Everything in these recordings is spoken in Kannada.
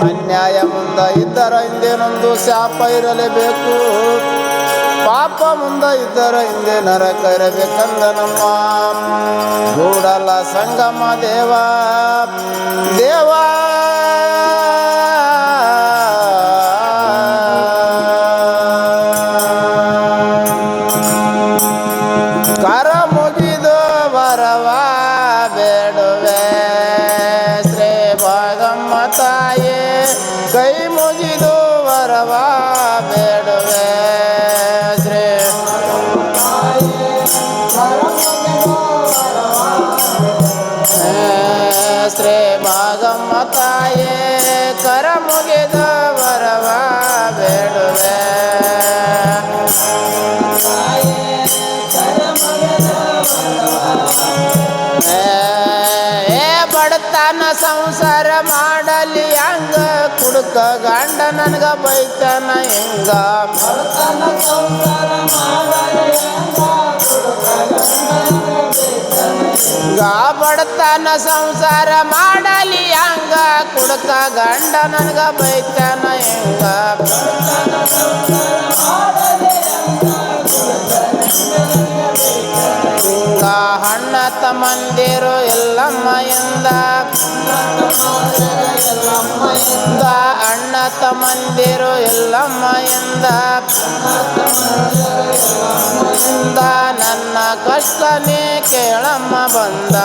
ಅನ್ಯಾಯ ಮುಂದ ಇದ್ದರ ಹಿಂದೇನೊಂದು ಶಾಪ ಇರಲೇಬೇಕು. ಪಾಪ ಮುಂದ ಇದ್ದರ ಹಿಂದೆ ನರಕ ಇರಬೇಕಂದ ನಮ್ಮ ಗೂಡಲ ಸಂಗಮ ದೇವ. ದೇವ ಕುಡುಕ ಗಂಡ ನನಗ ಬೈತಾನ ಹೆಂಗ? ಗಾ ಬಡತನ ಸಂಸಾರ ಮಾಡಲಿ ಹಂಗ? ಕುಡುಕ ಗಂಡ ನನಗ ಬೈತಾನ ಹಿಂಗ? ಅಣ್ಣ ಮಂದಿರು ಎಲ್ಲಮ್ಮ ಎಂದ ನನ್ನ ಕಷ್ಟನೇ ಕೇಳಮ್ಮ ಬಂದ.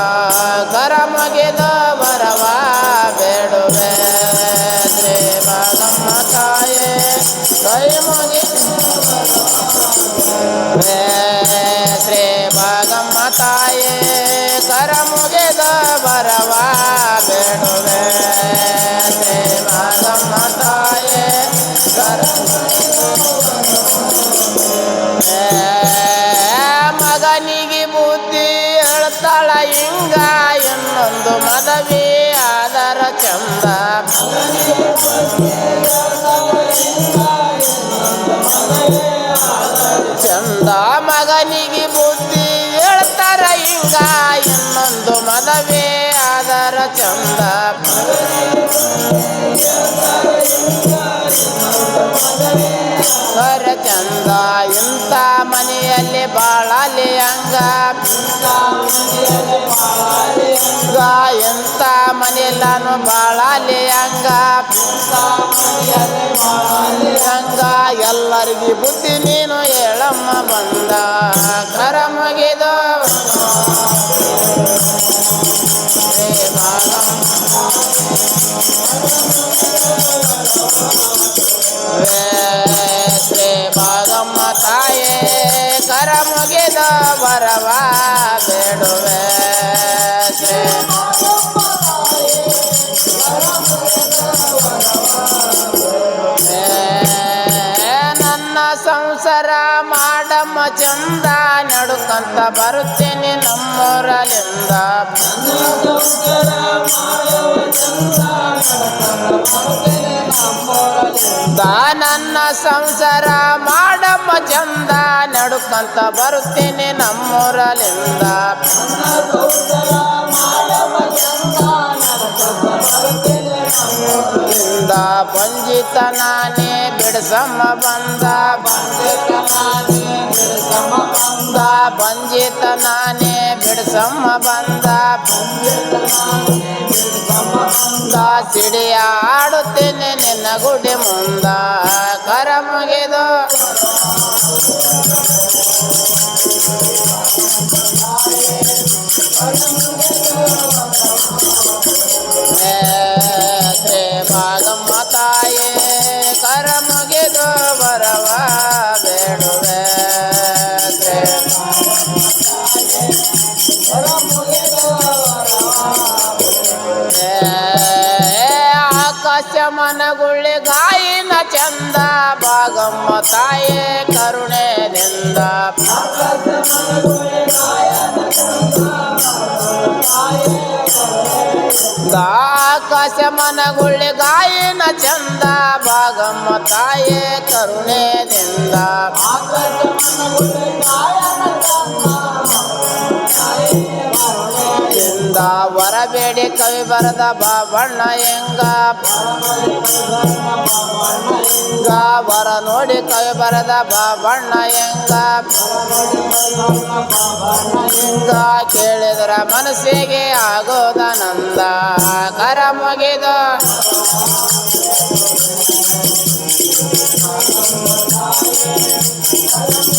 ಚಂದ ಮಗನಿಗೆ ಬುದ್ಧಿ ಹೇಳ್ತಾರ ಹಿಂಗ ಇನ್ನೊಂದು ಮದವೇ ಆದರ ಚಂದ. ಸರ ಚಂದ, ಇಂಥ ಮನೆಯಲ್ಲಿ ಬಾಳಲಿ ಹಂಗ. ಗ ಎಂತ ಮನೆಯಲ್ಲಾನು ಭಾಳ ಹಂಗ. ಹಂಗ. ಎಲ್ಲರಿಗೂ ಬುದ್ಧಿ ನೀನು ಹೇಳಮ್ಮ ಬಂದ. ಕರ ಮುಗಿದ ಹೇ ಸಂಸಾರ ಮಾಡಮ್ಮ ಚಂದ ನಡುಕಂತ ಬರುತ್ತೇನೆ ನಮ್ಮೂರಲಿಂದ. ನನ್ನ ಸಂಸಾರ ಮಾಡಮ್ಮ ಚಂದ ನಡುಕಂತ ಬರುತ್ತೇನೆ ನಮ್ಮೂರಲಿಂದ. ಬಂಜಿತ ನಾನೇ ಬಿಡಸಮ್ಮ ಬಂದ ಬಿಡಸಮ್ಮ ಬಂದ ಬಂಜಿತ ನಾನೇ ಬಂದ ನಿನ್ನ ಗುಡಿ ಮುಂದ ಕರ ಮುಗಿದು. ಏ, ಬೇಡುವೆ ಶ್ರೀ ಏ, ಆಕಾಶ ಮನಗುಳ್ಳಿ ಗಾಯಿನ ಚಂದ ಭಾಗಮ್ಮ ತಾಯೇ ಕರುಣೆದಿಂದ ಆಕಾಶ ಮನಗುಳ್ಳಿ ಗಾಯಿನ ಚಂದ ಭಾಗಮ್ಮ ತಾಯೇ ಕರುಣೆದಿಂದ. ಚಂದ ನಿಂದ ಬರಬೇಡಿ ಕವಿ ಬರದ ಬಾಬಣ್ಣ ಹೆಂಗ? ಬರ ನೋಡಿ ಕವಿ ಬರದ ಬಾಬಣ್ಣ ಹೆಂಗ? ಹೆಂಗ? ಕೇಳಿದ್ರ ಮನಸ್ಸಿಗೆ ಆಗೋದನಂದ ಕರ ಮುಗಿದ. ಶ್ರೀ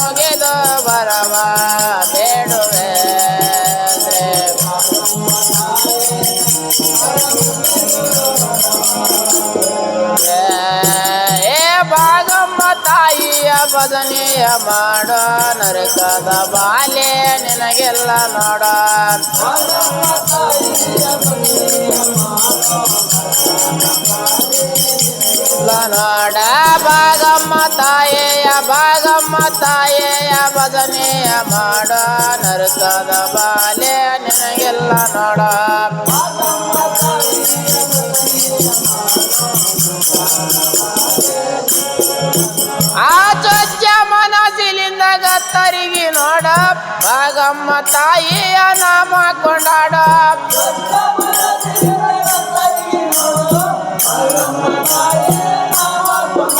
ಬದನೆಯ ಮಾಡ, ನರಕದ ಬಾಲೆ ನಿನಗೆಲ್ಲ ನೋಡ. ನೋಡ ಭಾಗಮ್ಮ ತಾಯೆಯ ಭಾಗಮ್ಮ ತಾಯೆಯ ಬದನೆಯ ಮಾಡ, ನರಕದ ಬಾಲೆ ನಿನಗೆಲ್ಲ ನೋಡ. ಭಾಗಮ್ಮ ತಾಯಿಯ ನಾಮ ಕೊಂಡಾಡ.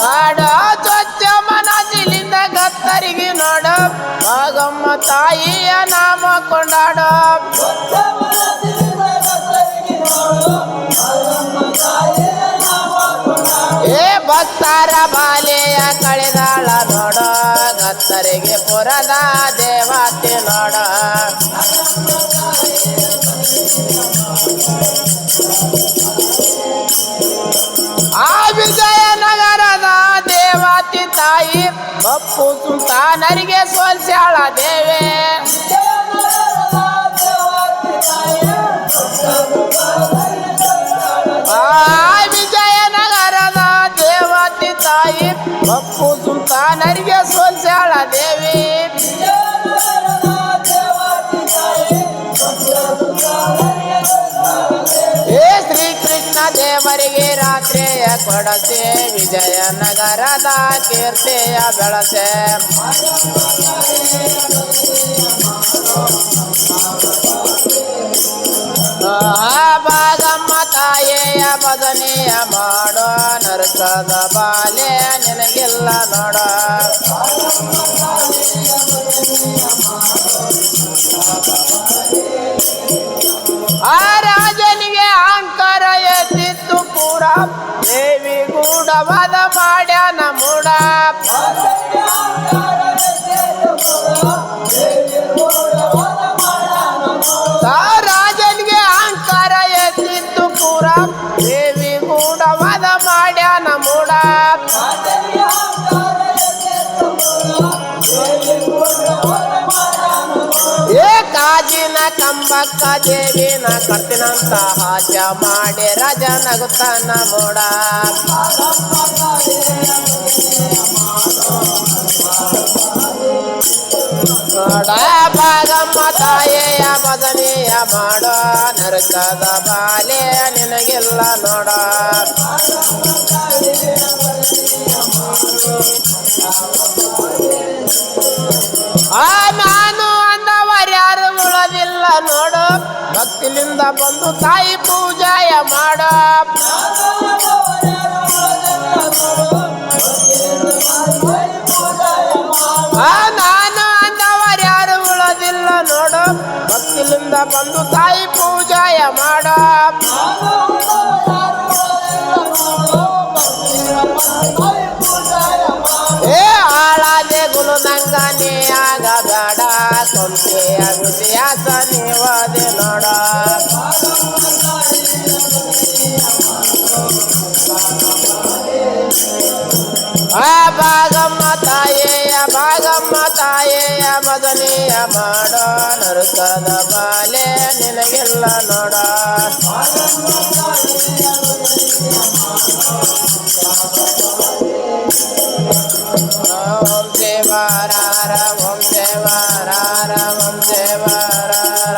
ಆಡೋ ಚೊಚ್ಚ ಮನಸ್ಸಿಲಿಂದ ಗತ್ತರಿಗೆ ನೋಡ. ಭಾಗಮ್ಮ ತಾಯಿಯ ನಾಮ ಕೊಂಡಾಡ. ಏ ಭಕ್ತರ ಬಾಲೆಯ ಕಳೆದಾಳ ನೋಡ. ಗತ್ತರಿಗೆ ಪುರದ ದೇವತೆ ನೋಡ. ಆ ವಿಜಯನಗರದ ದೇವತೆ ತಾಯಿ ಬಪ್ಪು ಸುಲ್ತಾನರಿಗೆ ಸೋಲ್ಸ್ಯಾಳ ದೇವೆ ಆ ವಿಜಯನಗರದ ದೇವತೆ ತಾಯಿ ಬಪ್ಪು ಸುಲ್ತಾನರಿಗೆ ಸೋಲ್ಸ್ಯಾಳ ದೇವಿ ರಾತ್ರಿಯ ಕೊಡಸೆ ವಿಜಯನಗರದ ಕೀರ್ತಿಯ ಬೆಳಸೆ ಆ ಭಾಗಮ್ಮ ತಾಯಿಯ ಬದನೆಯ ಮಾಡೋ ನರಕದ ಬಾಲೆ ನಿನಗಿಲ್ಲ ನೋಡ ದೇವಿ ಗೂಢವಾದ ಮಾಡ್ಯಾನ ಮೂಡ. ರಾಜನಿಗೆ ಅಹಂಕಾರ ಎತ್ತಿತ್ತು ಪೂರ. ದೇವಿ ಕಂಬಕ್ಕ ನಾ ಕಟ್ಟಿನಂತ ಹಾಸ್ಯ ಮಾಡಿ ರಾಜ ನಗುತ್ತಾನ ಮೋಡ ನೋಡ ಭಾಗಮ್ಮ ತಾಯೆಯ ಮದನೆಯ ಮಾಡೋ, ನರಕದ ಬಾಲೆ ನಿನಗೆಲ್ಲ ನೋಡ. ಭಕ್ತಿಲಿಂದ ಬಂದು ತಾಯಿ ಪೂಜಾಯ ಮಾಡ. ನಾನು ಅಂದವರ್ಯಾರು ಉಳದಿಲ್ಲ ನೋಡು. ಭಕ್ತಿಲಿಂದ ಬಂದು ತಾಯಿ ಪೂಜಾಯ ಮಾಡ. ಏ ಆಳಾದೆ ಗುಲು ನೀ ಆಗ ಬೇಡ ಕೊಂತೆ ಅಗಸಿಯಾಸ ನೀವದೆ ನೋಡ. ಆ ಭಾಗಮ್ಮ ತಾಯೆಯ ಭಾಗಮ್ಮ ತಾಯೆಯ ಬದನೆಯ ಮಾಡೋ ನರಕದ ಬಾಲೆ ನಿನಗೆಲ್ಲ ನೋಡ. ಓಂ ದೇವರಾರ ಓಂ ದೇವರಾರ ಓಂ ದೇವರಾರ.